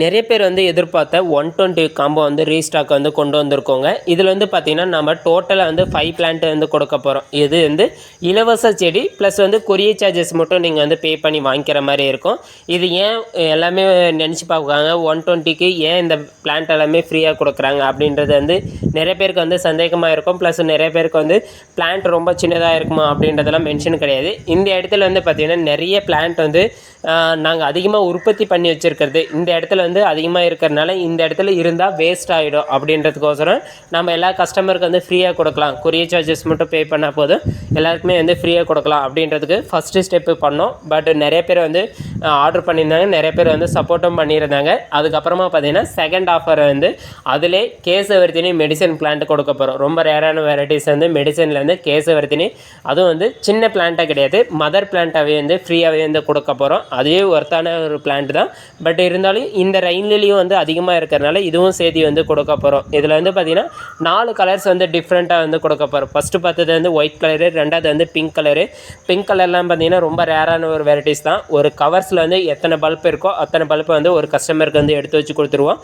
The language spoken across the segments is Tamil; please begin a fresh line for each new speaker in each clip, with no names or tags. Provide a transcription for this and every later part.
நிறைய பேர் வந்து எதிர்பார்த்த ஒன் டுவெண்ட்டி காம்போ வந்து ரீஸ்டாக் வந்து கொண்டு வந்திருக்கோங்க. இதில் வந்து பார்த்திங்கன்னா நம்ம டோட்டலாக வந்து ஃபைவ் பிளான்ட் வந்து கொடுக்க போகிறோம் இது வந்து இலவச செடி ப்ளஸ் வந்து கொரியர் சார்ஜஸ் மட்டும் நீங்கள் வந்து பே பண்ணி வாங்கிக்கிற மாதிரி இருக்கும். இது ஏன் எல்லாமே நினச்சி பார்க்குறாங்க? ஒன் டுவெண்ட்டிக்கு ஏன் இந்த பிளான்ட் எல்லாமே ஃப்ரீயாக கொடுக்குறாங்க? அப்படின்றது வந்து நிறைய பேருக்கு வந்து சந்தேகமாக இருக்கும். ப்ளஸ் நிறைய பேருக்கு வந்து பிளான்ட் ரொம்ப சின்னதாக இருக்குமா அப்படின்றதெல்லாம் மென்ஷன் கிடையாது. இந்த இடத்துல வந்து பார்த்திங்கன்னா நிறைய பிளான்ட் வந்து நாங்கள் அதிகமாக உற்பத்தி பண்ணி வச்சுருக்கிறது இந்த இடத்துல வந்து அதிகமாக இருக்கிறனால இந்த இடத்துல இருந்தால் வேஸ்ட் ஆகிடும் அப்படின்றதுக்கோசரம் நம்ம எல்லா கஸ்டமருக்கு வந்து ஃப்ரீயாக கொடுக்கலாம். கொரியர் சார்ஜஸ் மட்டும் பே பண்ணால் போதும். எல்லாருக்குமே வந்து ஃப்ரீயாக கொடுக்கலாம் அப்படின்றதுக்கு ஃபஸ்ட்டு ஸ்டெப்பு பண்ணோம். பட் நிறைய பேர் வந்து ஆர்டர் பண்ணியிருந்தாங்க. நிறைய பேர் வந்து சப்போர்ட்டும் பண்ணியிருந்தாங்க. அதுக்கப்புறமா பார்த்தீங்கன்னா செகண்ட் ஆஃபர் வந்து அதிலே கேசவர்த்தினி மெடிசன் பிளான்ட் கொடுக்க போகிறோம் ரொம்ப ரேரான வெரைட்டிஸ் வந்து மெடிசனில் வந்து கேசவர்த்தினி. அதுவும் வந்து சின்ன பிளான்ட்டாக கிடையாது. மதர் பிளான்ட்டாகவே வந்து ஃப்ரீயாகவே வந்து கொடுக்க போகிறோம் அதுவே ஒர்த்தான ஒரு பிளான்ட் தான். பட் இருந்தாலும் இந்த ரெயின்லேயும் வந்து அதிகமாக இருக்கிறனால இதுவும் சேர்த்து வந்து கொடுக்க போகிறோம் இதில் வந்து பார்த்திங்கன்னா நாலு கலர்ஸ் வந்து டிஃப்ரெண்ட்டாக வந்து கொடுக்க போகிறோம் ஃபஸ்ட்டு பார்த்தது வந்து ஒயிட் கலரு ரெண்டாவது வந்து பிங்க் கலரு பிங்க் கலர்லாம் பார்த்திங்கன்னா ரொம்ப ரேரான ஒரு வெரைட்டிஸ் தான். ஒரு கவர்ஸ் பாக்ஸில் வந்து எத்தனை பல்ப் இருக்கோ அத்தனை பல்ப் வந்து ஒரு கஸ்டமருக்கு வந்து எடுத்து வச்சு கொடுத்துருவோம்.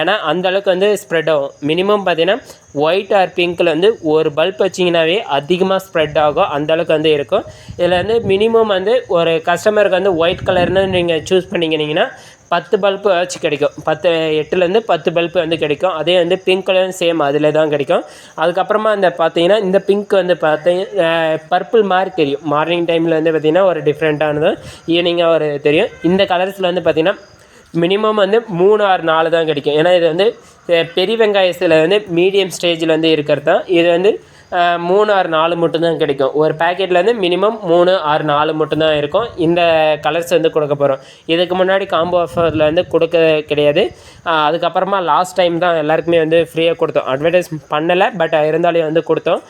ஏன்னா அந்தளவுக்கு வந்து ஸ்ப்ரெட் ஆகும். மினிமம் பார்த்திங்கன்னா ஒயிட் ஆர் பிங்க்கில் வந்து ஒரு பல்ப் வச்சிங்கனாவே அதிகமாக ஸ்ப்ரெட் ஆகும். அந்தளவுக்கு வந்து இருக்கும். இதில் வந்து மினிமம் வந்து ஒரு கஸ்டமருக்கு வந்து ஒயிட் கலர்னு நீங்கள் சூஸ் பண்ணிக்கினீங்கன்னா பத்து பல்பு வச்சு கிடைக்கும். பத்து எட்டுலேருந்து பத்து பல்பு வந்து கிடைக்கும். அதே வந்து பிங்க் கலர் சேம் அதில் தான் கிடைக்கும். அதுக்கப்புறமா அந்த பார்த்தீங்கன்னா இந்த பிங்க் வந்து பார்த்தீங்கன்னா பர்பிள் மாதிரி தெரியும். மார்னிங் டைமில் வந்து பார்த்திங்கன்னா ஒரு டிஃப்ரெண்ட்டானது ஈவினிங்காக ஒரு தெரியும். இந்த கலர்ஸில் வந்து பார்த்திங்கன்னா மினிமம் வந்து மூணு ஆறு நாலு தான் கிடைக்கும். ஏன்னா இது வந்து பெரிய வெங்காயத்தில் வந்து மீடியம் ஸ்டேஜில் வந்து இருக்கிறது தான். இது வந்து மூணு ஆறு நாலு மட்டும்தான் கிடைக்கும். ஒரு பேக்கெட்லேருந்து மினிமம் மூணு ஆறு நாலு மட்டும்தான் இருக்கும். இந்த கலர்ஸ் வந்து கொடுக்க போகிறோம் இதுக்கு முன்னாடி காம்போ ஆஃபரில் வந்து கொடுக்க கிடையாது. அதுக்கப்புறமா லாஸ்ட் டைம் தான் எல்லாருக்குமே வந்து ஃப்ரீயாக கொடுத்தோம். அட்வர்டைஸ் பண்ணலை பட் இருந்தாலும் வந்து கொடுத்தோம்.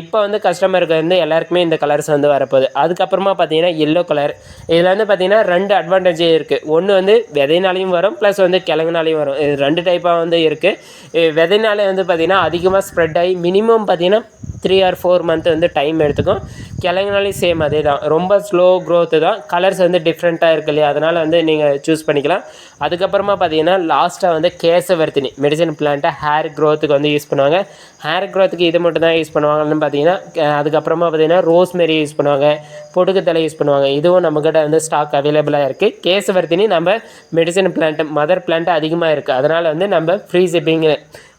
இப்போ வந்து கஸ்டமருக்கு வந்து எல்லாருக்குமே இந்த கலர்ஸ் வந்து வரப்போகுது. அதுக்கப்புறமா பார்த்தீங்கன்னா எல்லோ கலர் இதில் வந்து பார்த்தீங்கன்னா ரெண்டு அட்வான்டேஜ் இருக்குது ஒன்று வந்து விதைனாலையும் வரும் ப்ளஸ் வந்து கிழங்குனாலையும் வரும். இது ரெண்டு டைப்பாக வந்து இருக்குது விதைனாலே வந்து பார்த்திங்கன்னா அதிகமாக ஸ்ப்ரெட் ஆகி மினிமம் பார்த்தீங்கன்னா த்ரீ ஆர் ஃபோர் மந்த் வந்து டைம் எடுத்துக்கும். கிழங்குனாலையும் சேம் அதே தான் ரொம்ப ஸ்லோ க்ரோத்து தான். கலர்ஸ் வந்து டிஃப்ரெண்ட்டாக இருக்கு இல்லையா? அதனால் வந்து நீங்கள் சூஸ் பண்ணிக்கலாம். அதுக்கப்புறமா பார்த்தீங்கன்னா லாஸ்ட்டாக வந்து கேசவர்த்தினி மெடிசன் பிளான்ட்டை ஹேர் க்ரோத்துக்கு வந்து யூஸ் பண்ணுவாங்க. ஹேர் க்ரோத்துக்கு இது மட்டும் தான் யூஸ் பண்ணுவாங்கன்னு பார்த்தீங்கன்னா அதுக்கப்புறமா பார்த்தீங்கன்னா ரோஸ்மெரி யூஸ் பண்ணுவாங்க. பொடுக்கு தலை யூஸ் பண்ணுவாங்க. இதுவும் நம்மக்கிட்ட வந்து ஸ்டாக் அவைலபிளாக இருக்குது கேசவர்த்தினி நம்ம மெடிசன் பிளான்ட்டு மதர் பிளான்ட்டு அதிகமாக இருக்குது அதனால் வந்து நம்ம ஃப்ரீ ஷிப்பிங்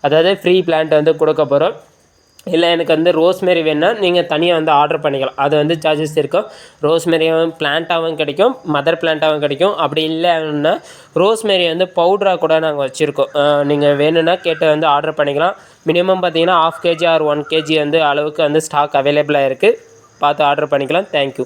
அதாவது ஃப்ரீ பிளான்ட் வந்து கொடுக்க போகிறோம் இல்லை எனக்கு வந்து ரோஸ்மெரி வேணுன்னா நீங்கள் தனியாக வந்து ஆர்டர் பண்ணிக்கலாம். அது வந்து சார்ஜஸ் இருக்கும். ரோஸ்மெரியாகவும் பிளான்ட்டாகவும் கிடைக்கும் மதர் பிளான்ட்டாகவும் கிடைக்கும். அப்படி இல்லைன்னா ரோஸ்மெரி வந்து பவுடராக கூட நாங்கள் வச்சுருக்கோம். நீங்கள் வேணும்னா கேட்டு வந்து ஆர்டர் பண்ணிக்கலாம். மினிமம் பார்த்தீங்கன்னா half K G or one K G வந்து அளவுக்கு வந்து ஸ்டாக் அவைலபிளாக இருக்குது பார்த்து ஆர்டர் பண்ணிக்கலாம். தேங்க்யூ